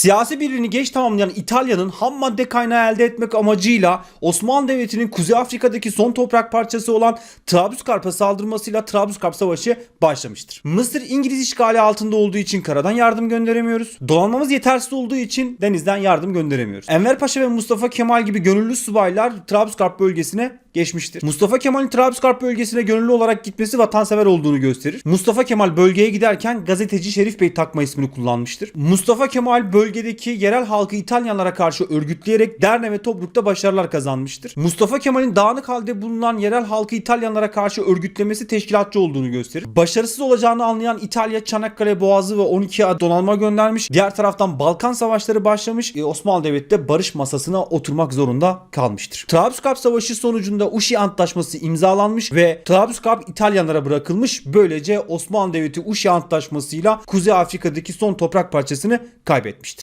Siyasi birliğini geç tamamlayan İtalya'nın ham madde kaynağı elde etmek amacıyla Osmanlı Devleti'nin Kuzey Afrika'daki son toprak parçası olan Trablusgarp'a saldırmasıyla Trablusgarp Savaşı başlamıştır. Mısır İngiliz işgali altında olduğu için karadan yardım gönderemiyoruz. Donanmamız yetersiz olduğu için denizden yardım gönderemiyoruz. Enver Paşa ve Mustafa Kemal gibi gönüllü subaylar Trablusgarp bölgesine geçmiştir. Mustafa Kemal'in Trablusgarp bölgesine gönüllü olarak gitmesi vatansever olduğunu gösterir. Mustafa Kemal bölgeye giderken gazeteci Şerif Bey takma ismini kullanmıştır. Mustafa Kemal bölgedeki yerel halkı İtalyanlara karşı örgütleyerek Derne ve Tobruk'ta başarılar kazanmıştır. Mustafa Kemal'in dağınık halde bulunan yerel halkı İtalyanlara karşı örgütlemesi teşkilatçı olduğunu gösterir. Başarısız olacağını anlayan İtalya Çanakkale Boğazı ve 12 donanma göndermiş. Diğer taraftan Balkan Savaşları başlamış. E, Osmanlı Devleti de barış masasına oturmak zorunda kalmıştır. Trablusgarp Savaşı sonucunda Uşi Antlaşması imzalanmış ve Trablusgarp İtalyanlara bırakılmış. Böylece Osmanlı Devleti Uşi Antlaşması'yla Kuzey Afrika'daki son toprak parçasını kaybetmiştir.